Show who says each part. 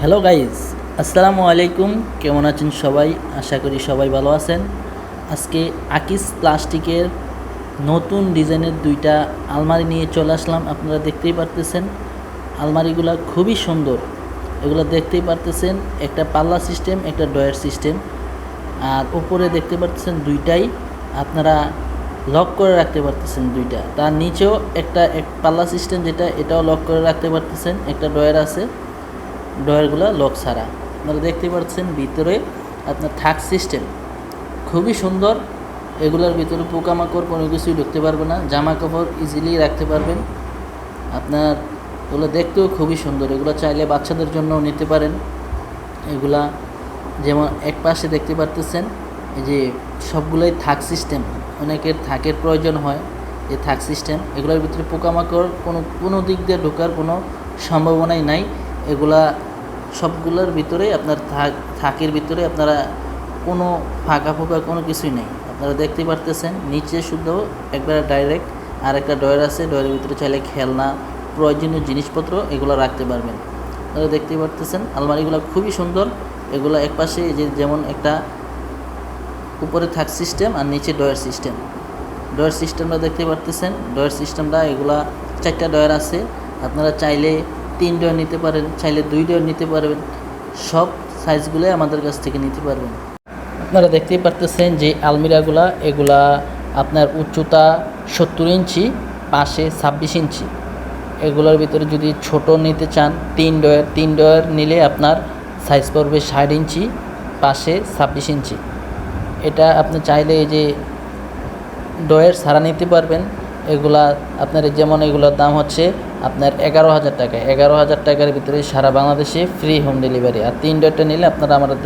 Speaker 1: Hello guys আসসালামু আলাইকুম। কেমন আছেন সবাই? আশা করি সবাই ভালো আছেন। আজকে আকিস প্লাস্টিকের নতুন ডিজাইনের দুইটা আলমারি নিয়ে চলে আসলাম। আপনারা দেখতেই পারতেছেন, আলমারিগুলো খুবই সুন্দর। এগুলো দেখতেই পারতেছেন, একটা পাল্লা সিস্টেম একটা ডয়ার সিস্টেম আর উপরে দেখতে পারতেছেন দুইটাই। আপনারা লক করে রাখতে পারতেছেন দুইটা। তার নিচেও একটা এক পাল্লা সিস্টেম যেটা, এটাও লক করে রাখতে পারতেছেন। একটা ডয়ার আছে। ডয়ারগুলো লক ছাড়া। আপনারা দেখতে পাচ্ছেন ভিতরে আপনার থাক সিস্টেম খুবই সুন্দর। এগুলোর ভিতরে পোকামাকড় কোনো কিছুই ঢুকতে পারবে না। জামা কাপড় ইজিলি রাখতে পারবেন। আপনার এগুলো দেখতেও খুবই সুন্দর। এগুলো চাইলে বাচ্চাদের জন্যও নিতে পারেন। এগুলা যেমন এক পাশে দেখতে পারতেছেন, এই যে সবগুলোই থাক সিস্টেম অনেকের থাকের প্রয়োজন হয় যে থাক সিস্টেম এগুলোর ভিতরে পোকামাকড় কোনো কোনো দিক দিয়ে ঢোকার কোনো সম্ভাবনাই নাই। এগুলা সবগুলোর ভিতরে আপনার থাক, থাকের ভিতরে আপনারা কোনো ফাঁকা ফোঁকা কোনো কিছুই নেই। আপনারা দেখতে পারতেছেন, নিচে শুধু একবার ডাইরেক্ট আর একটা ডয়ার আছে ডয়ারের ভিতরে চাইলে খেলনা, প্রয়োজনীয় জিনিসপত্র এগুলো রাখতে পারবেন। আপনারা দেখতে পারতেছেন, আলমারিগুলো খুবই সুন্দর। এগুলো একপাশে যে যেমন একটা উপরে থাক সিস্টেম আর নিচে ডয়ার সিস্টেম ডয়ার সিস্টেমটা দেখতে পারতেছেন ডয়ার সিস্টেমটা এগুলা চারটা ডয়ার আছে। আপনারা চাইলে তিন ডয়ার নিতে পারেন, চাইলে দুই ডয়ার নিতে পারবেন। সব সাইজগুলোই আমাদের কাছ থেকে নিতে পারবেন। আপনারা দেখতেই পারতেছেন যে আলমিরাগুলা, এগুলা আপনার উচ্চতা সত্তর ইঞ্চি, পাশে ছাব্বিশ ইঞ্চি। এগুলোর ভিতরে যদি ছোট নিতে চান, তিন ডয়ার তিন ডয়ার নিলে আপনার সাইজ পড়বে ষাট ইঞ্চি, পাশে ছাব্বিশ ইঞ্চি। এটা আপনি চাইলে এই যে ডয়ের সারা নিতে পারবেন। এগুলা আপনার যেমন এগুলোর দাম হচ্ছে আপনার এগারো হাজার টাকা। এগারো হাজার টাকার ভিতরে সারা বাংলাদেশে ফ্রি হোম ডেলিভারি আর তিন ডটটা নিলে আপনারা আমাদের